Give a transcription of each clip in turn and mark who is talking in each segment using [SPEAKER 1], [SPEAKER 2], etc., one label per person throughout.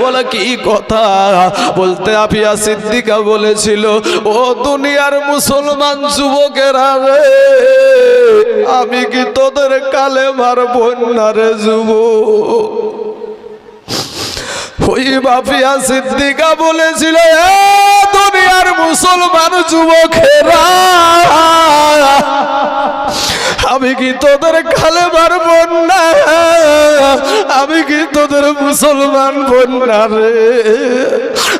[SPEAKER 1] বলে কি কথা? বলতে আফিয়া সিদ্দিকা বলেছিল, ও দুনিয়ার মুসলমান যুবকেরা রে, আমি কি তোদের কালে মার বন্যা রে যুবক? ওই বাফিয়া সিদ্দিকা বলেছিল দুনিয়ার মুসলমান যুবকেরা আমি কি তোদের খালে মার বন্যা আমি কি তোদের মুসলমান বন্যা রে?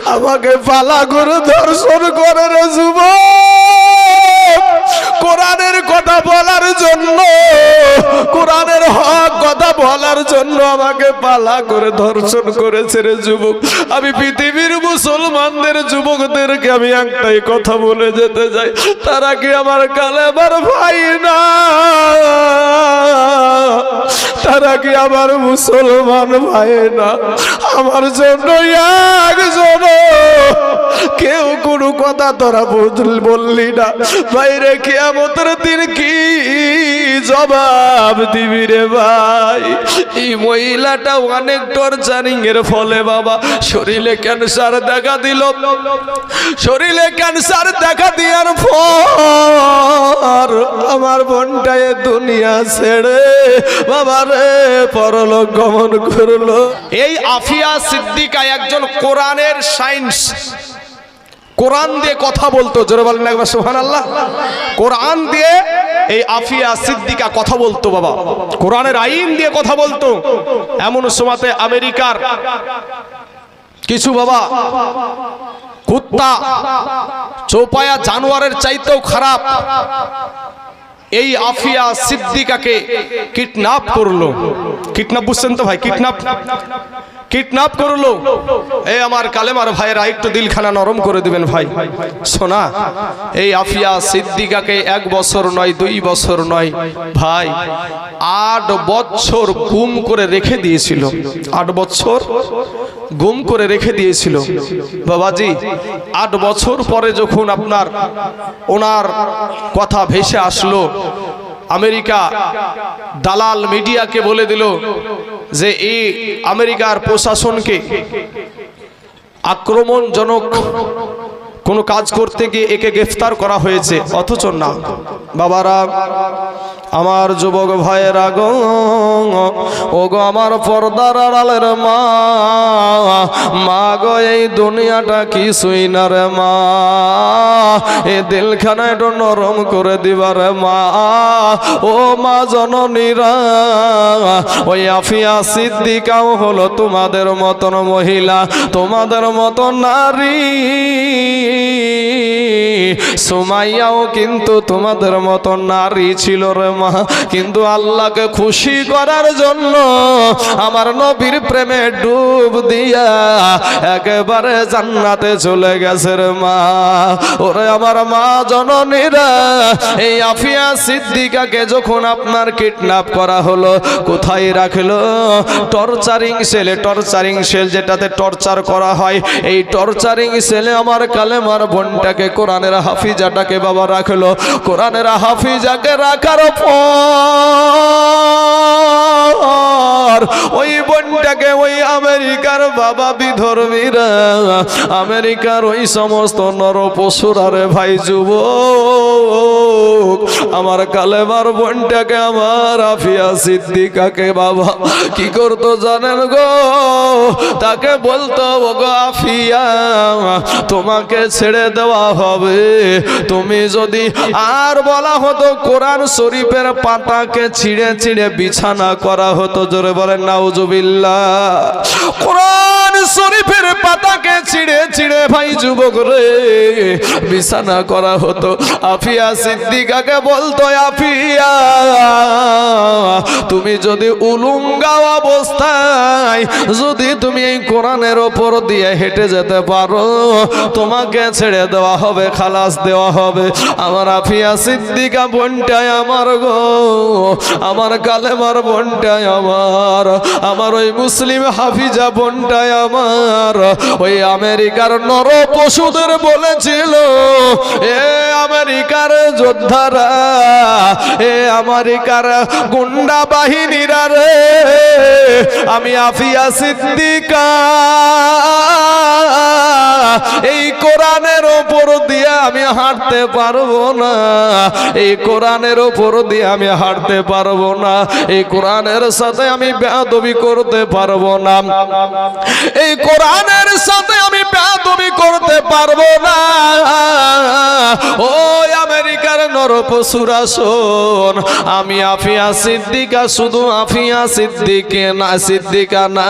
[SPEAKER 1] আমাকে পালা করে দর্শন করে রে যুবক। কথা বলার জন্য, কোরআনের হক কথা বলার জন্য আমাকে পালা করে ধর্ষণ করেছে রে যুবক। আমি পৃথিবীর মুসলমানদের যুবকদেরকে আমি একটাই কথা বলে যেতে যাই তারা কি আমার কালে আমার ভাই না? তারা কি আমার মুসলমান ভাই না? আমার জন্য একজন কোনো কথা তোরা বুঝল বললি না। বাইরে কেয়ামতের দিন কি জবাব দিবি রে ভাই? এই মহিলাটা অনেক টর্চারিং এর ফলে বাবা, শরীরে ক্যান্সার দেখা দিল। শরীরে ক্যান্সার দেখা দেওয়ার পর আমার বোনটায় দুনিয়া ছেড়ে বাবা রে পরলোক গমন করল।
[SPEAKER 2] এই আফিয়া সিদ্দিকা একজন কোরআনের সায়েন্স কোরআন দিয়ে কথা বলতো, জোরে বলেন একবার সুহান আল্লাহ কোরআন দিয়ে এই আফিয়া সিদ্দিকা কথা বলতো বাবা। কোরআনের আইন দিয়ে কথা বলতো। এমন সময়তে আমেরিকার কিছু বাবা, কুত্তা, চৌপায়া জানোয়ারের চাইতেও খারাপ, এই আফিয়া সিদ্দিকাকে কিডন্যাপ করল। কিডন্যাপ বুঝছেন তো ভাই, কিডন্যাপ? কিডন্যাপ করল। এই আমার কালেমার ভাইয়েরা, একটু দিলখানা নরম করে দিবেন ভাই। শোনা এই আফিয়া সিদ্দিকাকে এক বছর নয়, দুই বছর নয়, ভাই, আট বছর গুম করে রেখে দিয়েছিল। আট বছর গুম করে রেখে দিয়েছিল। বাবাজি, আট বছর পরে যখন আপনার ওনার কথা ভেসে আসলো, আমেরিকা দালাল মিডিয়াকে বলে দিল যে এই আমেরিকার প্রশাসনকে আক্রমণজনক কোনো কাজ করতে গিয়ে একে গ্রেফতার করা হয়েছে। অথচ না। বাবারা আমার যুবক ভাইয়েরা গো ও গো আমার পর্দার আড়ালের মা মা গো, এই দুনিয়াটা কি সুই না রে মা। এ দিলখানা একটু নরম করে দিবার মা। ও মা জননীরা, ওই আফিয়া সিদ্দিকাও হলো তোমাদের মতন মহিলা, তোমাদের মতন নারী। সুমাইয়াও কিন্তু তোমাদের মতন নারী ছিল রে মা, কিন্তু আল্লাহকে খুশি করার জন্য আমার নবীর প্রেমে ডুব দিয়া একেবারে জান্নাতে চলে গেছে রে মা। ওরে আমার মা জননীরা, এই আফিয়া সিদ্দিকাকে যখন আপনার কিডন্যাপ করা হলো, কোথায় রাখল? টর্চারিং সেলে, টর্চারিং সেল যেটাতে টর্চার করা হয়, এই টর্চারিং সেলে আমার কালেমার বোনটাকে, কোরআনের হাফিজাটাকে বাবা রাখল। কোরআনের হাফিজাকে রাখার পর ওই বোনটাকে ওই আমেরিকার বাবা বিধর্মীরা। আমেরিকার ওই সমস্ত নর পশুরা রে ভাই যুবক, আমার কালেমার বোনটাকে, আমার আফিয়া সিদ্দিকাকে বাবা, কি করতো জানেন গো? তাকে বলতো গো আফিয়া, তোমাকে ছেড়ে দেওয়া হবে। তুমি যদি আর বলা হতো, কোরআন শরীফের পাতাকে ছিঁড়ে ছিঁড়ে বিছানা করা হতো। জোরে বলেন, নাউজুবিল্লাহ। কোরআন শরীফের পাতাকে ছিঁড়ে ছিঁড়ে ভাই যুবক রে, বিছানা করা হতো। আফিয়া সিদ্দিকাকে বলতো, আফিয়া, তুমি যদি উলুঙ্গা অবস্থায়, যদি তুমি এই কোরআনের ওপর দিয়ে হেঁটে যেতে পারো, তোমাকে ছেড়ে দেওয়া হবে, খালাস দেওয়া হবে। আমার আফিয়া সিদ্দিকা বোনটাই আমার গো, আমার কালেমার বোনটাই আমার আমার ওই মুসলিম হাফিজা বোনটাই আমার ওই আমেরিকার নর পশুদের বলেছিল এ আমেরিকার যোদ্ধারা, এ আমেরিকার গুন্ডা বাহিনীরা রে, আমি আফিয়া সিদ্দিকা। এই কোরআনের ওপর দিয়ে আমি হাঁটতে পারব না, এই কোরআনের ওপর দিয়ে আমি হাঁটতে পারব না, এই কোরআনের সাথে আমি বেয়াদবি করতে পারব না। এই কোরআনের সাথে আমি বেয়াদবি করতে পারব না। ওই আমেরিকার নরপশুরা শোন আমি আফিয়া সিদ্দিকা, শুধু আফিয়া সিদ্দিকে না, সিদ্দিকা না,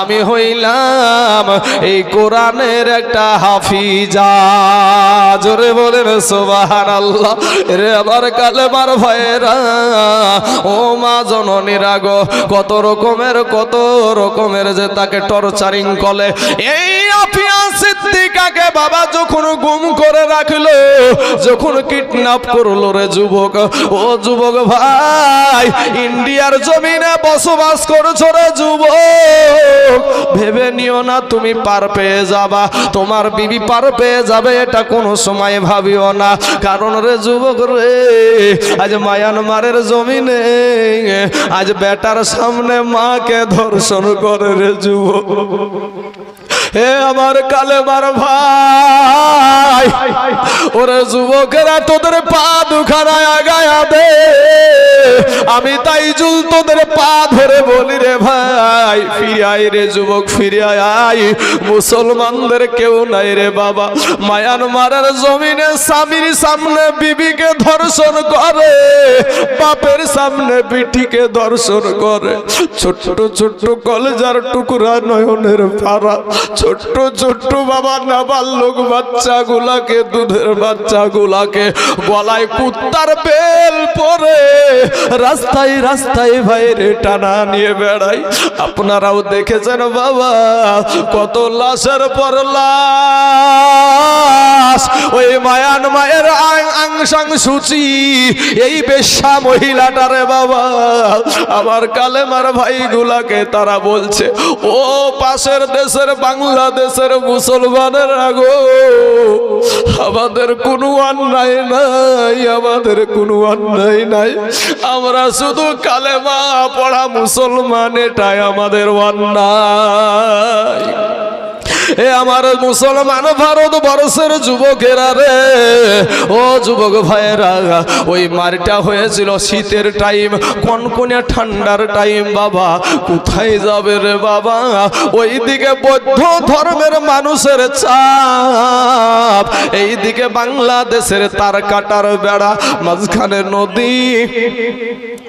[SPEAKER 2] আমি হইলাম এই কোরআনের একটা হাফিজা। জোরে বলেন সোবাহান আল্লাহ রে আমার কালেমার ভয়েরা ও মা জননীরা গো, কত রকমের কত রকমের যে তাকে টর্চারিং করে। এই আফিয়া সিদ্দিকাকে বাবা যখন গুম করে রাখল। যখন কিডন্যাপ করল রে যুবক, ও যুবক ভাই, ইন্ডিয়ার জমিনে বসবাস করছ রে যুবক। ভেবে নিও না, তুমি পার পেয়ে যাবা। তোমার বিবি পার পেয়ে যাবে, এটা কোনো সময় ভাবিও না। কারণ রে যুবক রে, আজ মায়ানমারের জমিনে, আজ বেটার সামনে মাকে ধর্ষণ করে রে যুবক। হে আমার কালেমার ভাই, ওরে যুবকেরা তোদের পা দুখানায় আগায়া দে। আমি তাই জুল তোদের পা ধরে বলি রে ভাই, ফিরে আয় রে যুবক, ফিরে আয়। মুসলমানদের কেউ নাই রে বাবা, মায়ানমারের জমিনে স্বামীর সামনে বিবিকে ধর্ষণ করে, বাপের সামনে বিটিকে ধর্ষণ করে। ছোট্ট ছোট্ট কলেজার টুকরা নয়নের পাড়া ছোট্ট ছোট্ট বাবা নাবালক বাচ্চা গুলাকে দুধের বাচ্চা গুলাকে গলায় কুত্তার বেল পরে রাস্তায় রাস্তায় ভাইরে টানা নিয়ে বেড়াই। আপনারাও দেখেছেন বাবা, কত লাশের পর লাশ। ওই মায়ান মায়ের আংসাং সূচি, এই বেশ্যা মহিলাটারে বাবা। আমার কালেমার ভাইগুলাকে তারা বলছে, ও পাশের দেশের বাংলাদেশের মুসলমানের আগো, আমাদের কোনো অন্যায় নাই, আমাদের কোনো অন্যায় নাই। আমরা শুধু কালেমা পড়া মুসলমান, এটাই আমাদের অন্যায়। এ আমার মুসলমান ভারত বর্ষের যুবকেরা রে। ও যুবক ভাইয়েরা, ওই মারটা হয়েছিল শীতের টাইম কনকনে ঠান্ডার টাইম, বাবা? কোথায় যাবে রে বাবা? ওই দিকে বৌদ্ধ ধর্মের মানুষের চাপ এই দিকে বাংলাদেশের তার কাটার বেড়া, মাঝখানে নদী।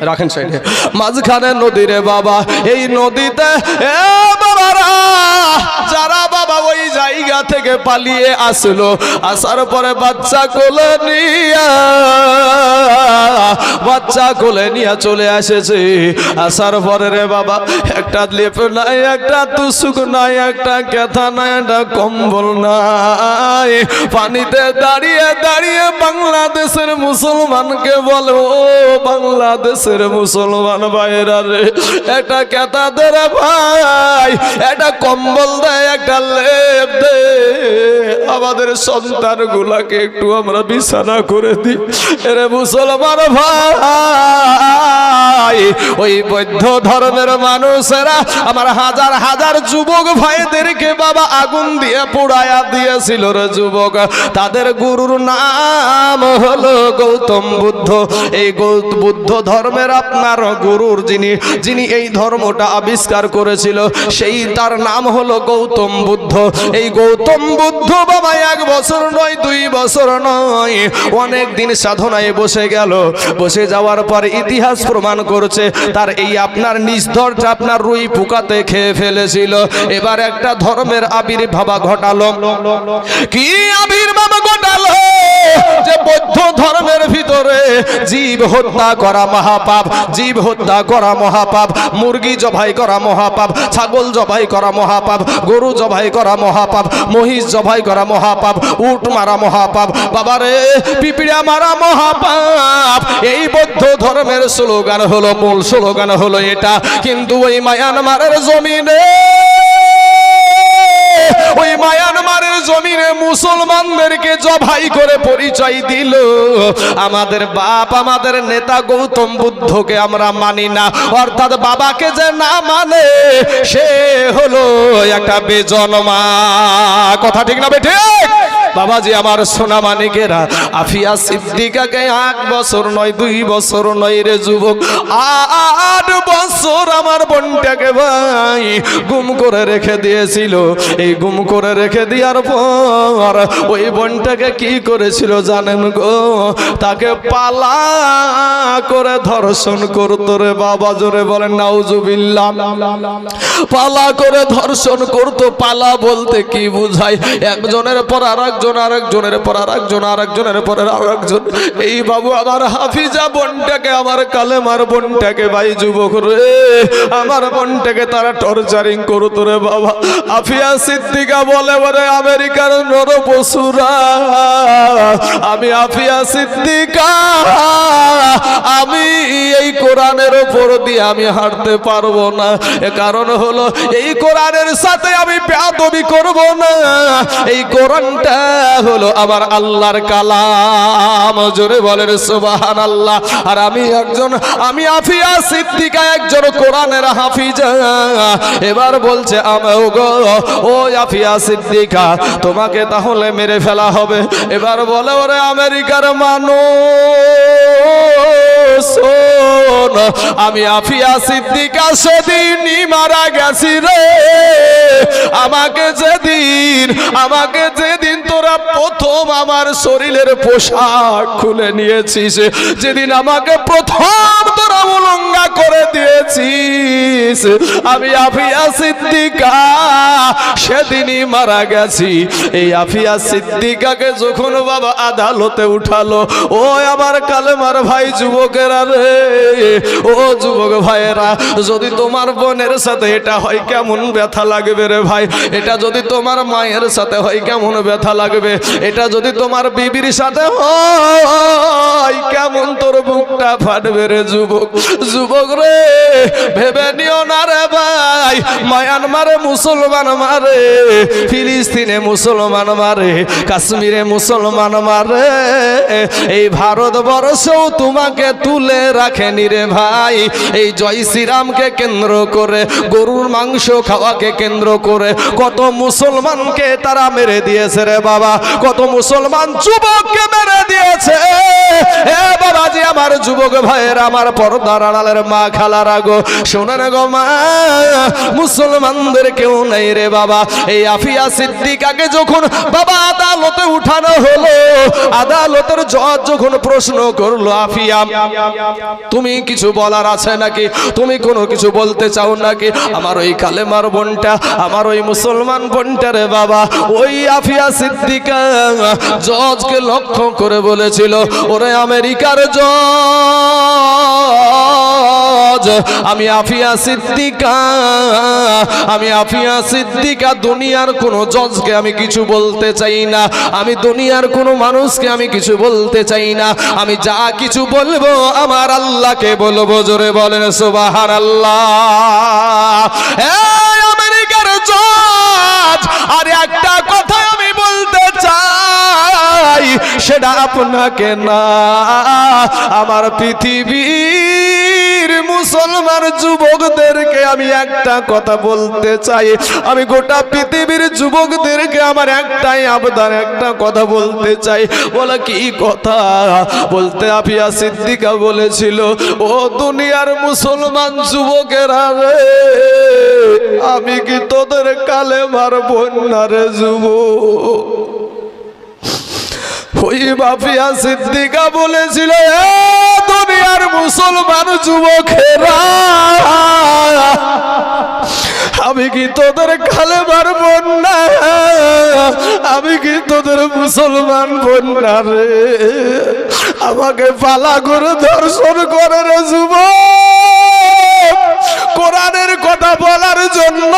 [SPEAKER 2] রাখেন সাইডে। মাঝখানে নদী রে বাবা, এই নদীতে যারা ওই জায়গা থেকে পালিয়ে আসলো। আসার পরে বাচ্চা কোলে নিয়া, বাচ্চা কোলে নিয়ে চলে আসেছে আসার পরে রে বাবা, একটা লেপ নাই, একটা তুসুক নাই, একটা কেথা নাই, একটা কম্বল নাই। পানিতে দাঁড়িয়ে দাঁড়িয়ে বাংলাদেশের মুসলমানকে বলো, বাংলাদেশের মুসলমান ভাইরা রে, একটা কেতা দে রে ভাই, একটা কম্বল দেয় একটা লেপ দে, আমাদের সন্তান গুলাকে একটু আমরা বিছানা করে দিই এরে মুসলমান ভাই, ওই বৌদ্ধ ধর্মের মানুষেরা আমার হাজার হাজার যুবক ভাইদেরকে বাবা আগুন দিয়ে পোড়ায়া দিয়েছিল রে যুবক। তাদের গুরুর নাম হলো গৌতম বুদ্ধ। এই বুদ্ধ ধর্মের আপনার গুরুর যিনি যিনি এই ধর্মটা আবিষ্কার করেছিল, সেই তার নাম হলো গৌতম বুদ্ধ। এই গৌতম বুদ্ধ বাবা এক বছর নয়, দুই বছর নয়। অনেক দিন সাধনায় বসে গেল। বসে যাওয়ার পর ইতিহাস প্রমাণ করছে, তার এই আপনার নিস্তরটা আপনার রুই পোকাতে খেয়ে ফেলেছিল। এবার একটা ধর্মের আবির্ভাবা ঘটালো। কি আবির্ভাব ঘটালো? যে বৌদ্ধ ধর্মের ভিতরে জীব হত্যা করা মহাপাপ, জীব হত্যা করা মহাপাপ, মুরগি জবাই করা মহাপাপ, ছাগল জবাই করা মহাপাপ, গরু জবাই করা মহাপাপ, মহিষ জবাই করা মহাপাপ, উট মারা মহাপাপ, বাবারে, পিপিড়া মারা মহাপাপ। এই বৌদ্ধ ধর্মের স্লোগান হলো, মূল স্লোগান হলো এটা। কিন্তু ওই মায়ানমারের জমিনে ওই মায়ানমারের জমিনে মুসলমানদেরকে জবাই করে পরিচয় দিল। আমাদের বাপ, আমাদের নেতা গৌতম বুদ্ধকে আমরা মানি না। অর্থাৎ বাবাকে যে না মানে সে হলো একটা বেজন্মা। কথা ঠিক না বেঠে বাবাজি, আমার সোনা মানিকেরা, আফিয়া সিদ্দিকাকে এক বছর নয়, দুই বছর নয় রে যুবক। আট বছর আমার বোনটাকে ভাই গুম করে রেখে দিয়েছিল। এই গুম করে রেখে দেওয়ার পর ওই বোনটাকে কি করেছিল জানেন গো? তাকে পালা করে ধর্ষণ করতো রে বাবা, জোরে বলেন, নাউজুবিল্লাহ। পালা করে ধর্ষণ করতো, পালা বলতে কি বুঝায়? একজনের পর আর একজন আর একজনের পর আর একজন আর একজনের পর আর একজন এই বাবু আমার হাফিজা বোনটাকে, আমার কালেমার বোনটাকে, ভাই যুবক রে, আমার বোনটাকে তারা টর্চারিং করতো রে বাবা। আফিয়া সিদ্দিকা বলে বলে আমেরিকার নর পশুরা আমি আফিয়া সিদ্দিকা। আমি এই কোরআনের ওপর দিয়ে আমি হাঁটতে পারব না। এ কারণ হলো, এই কোরআনের সাথে আমি বেয়াদবি করব না। এই কোরআনটা হলো আমার আল্লাহর কালাম। জোরে বলেন সুবাহান আল্লাহ আর আমি একজন, আমি আফিয়া সিদ্দিকা, একজন কোরআনের হাফিজা। এবার বলছে আমাও গো ও আফিয়া সিদ্দিকা, তোমাকে তাহলে মেরে ফেলা হবে। এবার বলে, ওরে আমেরিকার মানুষ আমি আফিয়া সিদ্দিকা সেদিনই মারা গেছি রে। আমাকে যেদিন আমাকে যেদিন তোরা প্রথম আমার শরীরের পোশাক খুলে নিয়েছিস। যেদিন আমাকে প্রথম তোরা উলঙ্গা করে দিয়েছিস। আমি আফিয়া সিদ্দিকা, সেদিনই মারা গেছি। এই আফিয়া সিদ্দিকাকে যখন বাবা আদালতে উঠালো, ও আমার কালেমার ভাই যুবকেরা রে। ও যুবক ভাইয়েরা, যদি তোমার বোনের সাথে এটা হয় কেমন ব্যথা লাগবে রে ভাই? এটা যদি তোমার মায়ের সাথে হয় কেমন ব্যথা লাগবে? এটা যদি তোমার বিবির সাথে হয়, কেমন তোর বুকটা ফাটবে রে যুবক? যুবক রে, ভেবে নিও না রে ভাই, মায়ানমারে মুসলমান মারে, ফিলিস্তিনে মুসলমান মারে, কাশ্মীরে মুসলমান মারে। এই ভারতবর্ষও তোমাকে তুলে রাখেনি রে ভাই, এই জয় শ্রীরামকে কেন্দ্র করে, গরুর মাংস খাওয়াকে কেন্দ্র করে, কত মুসলমানকে তারা মেরে দিয়েছে রে বাবা, কত মুসলমান যুবককে মেরে দিয়েছে। এ বাবাজি, আমার যুবক ভাইয়ের, আমার পর্দার আড়ালের মা খালার আগো শোনেন গো মা, মুসলমানদের কেউ নেই রে বাবা। এই আফিয়া সিদ্দিকাকে যখন বাবা আদালতে উঠানো হলো, আদালতের জজ যখন প্রশ্ন করল, আফিয়া, তুমি কিছু বলার আছে নাকি? তুমি কোনো কিছু বলতে চাও নাকি? আমার ওই কালেমার বোনটা, আমার ওই মুসলমান বোনটা রে বাবা। ওই আফিয়া সিদ্দিকা, জজকে লক্ষ্য করে বলেছিল, ওরে আমেরিকার জজ আমি আফিয়া সিদ্দিকা, আমি আফিয়া সিদ্দিকা, দুনিয়ার কোনো জজকে আমি কিছু বলতে চাই না। আমি দুনিয়ার কোনো মানুষকে আমি কিছু বলতে চাই না। আমি যা কিছু বলব আমার আল্লাহকে বলব। জোরে বলেন সুবাহান আল্লাহ আমেরিকার জজ, আর একটা কথা আমি বলতে চাই, সেটা আপনাকে না। আমার পৃথিবীর মুসলমান যুবকদেরকে আমি একটা কথা বলতে চাই। আমি গোটা পৃথিবীর যুবকদেরকে আমার একটাই আবদার, একটা কথা বলতে চাই। বলে কি কথা? বলতে আপিয়া সিদ্দিকা বলেছিল, ও দুনিয়ার মুসলমান যুবকেরা রে, আমি কি তোদের কালে মারব না রে যুবক? ওই বাফিয়া সিদ্দিকা বলেছিল, "এ দুনিয়ার মুসলমান যুবকেরা, আমি কি তোদের খালে মারব না আমি কি তোদের মুসলমান বন্যা রে? আমাকে পালা করে দর্শন করে রে যুবক। কোরআনের কথা বলার জন্য,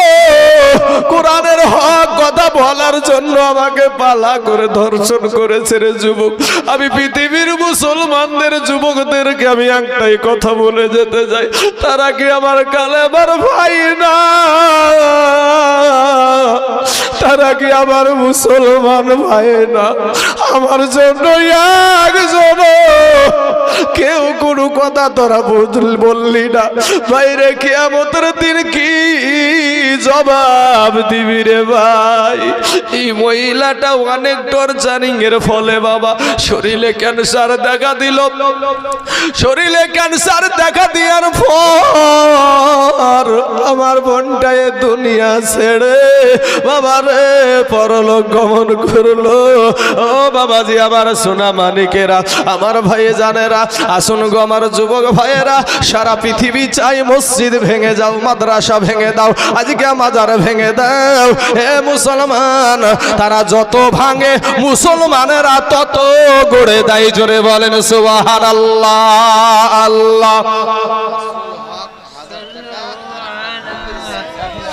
[SPEAKER 2] কোরআনের হক কথা বলার জন্য আমাকে পালা করে ধর্ষণ করেছে রে যুবক। আমি পৃথিবীর মুসলমানদের যুবকদেরকে আমি একটাই কথা বলে যেতে যাই তারা কি আমার কালে আমার ভাই না? তারা কি আমার মুসলমান ভাই না? আমার জন্য একজন কেউ কোনো কথা তোরা বললি না। বাইরে কেয়ামতের দিন কি জবাব দিবি রে ভাই? এই মহিলাটা অনেক টর্চারিং এর ফলে বাবা, শরীরে ক্যান্সার দেখা দিল। শরীরে ক্যান্সার দেখা দেওয়ার পর আমার বোনটায় দুনিয়া ছেড়ে বাবা রে পরলোক গমন করল। ও বাবাজি, আমার সোনা মানিকেরা, আমার ভাই জানেরা আসুন গো আমার যুবক ভাইয়েরা, সারা পৃথিবী চাই মসজিদ ভেঙে যাও মাদ্রাসা ভেঙে দাও আজকে মাজার ভেঙে দাও হে মুসলমান তারা যত ভাঙে মুসলমানেরা তত গড়ে দেয় জোরে বলেন সুবাহান আল্লাহ আল্লাহ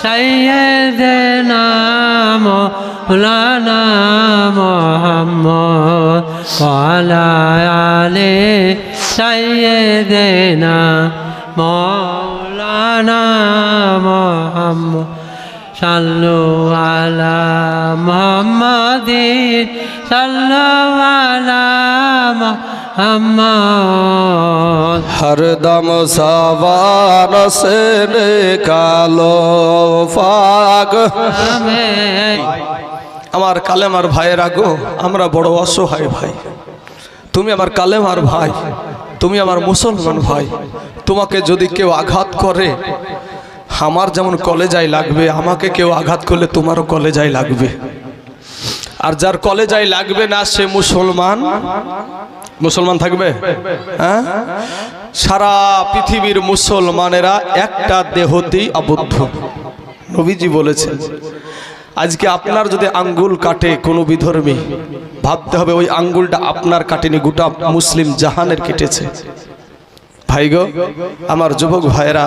[SPEAKER 1] سيدنا مولانا محمد وعلى آل سيدنا مولانا
[SPEAKER 2] আলা হরদম সবার সে কালো
[SPEAKER 1] ফাগ।
[SPEAKER 3] আমার কালেমার ভাইয়ের আগো আমরা বড় অসহায় ভাই। তুমি আমার কালেমার ভাই। তুমি আমার মুসলমান ভাই। তোমাকে যদি কেউ আঘাত করে, আমার যেমন কলেজায় লাগবে, আমাকে কেউ আঘাত করলে তোমারও কলেজায় লাগবে। আর যার কলেজায় লাগবে না, সে মুসলমান। মুসলমান থাকবে? হ্যাঁ? সারা পৃথিবীর মুসলমানেরা একটা দেহতেই আবদ্ধ। নবীজি বলেছেন আজকে আপনার যদি আঙ্গুল কাটে কোনো বিধর্মী, ভাবতে হবে ওই আঙ্গুলটা আপনার কাটেনি, গোটা মুসলিম জাহানের কেটেছে। ভাইগো আমার যুবক ভাইয়েরা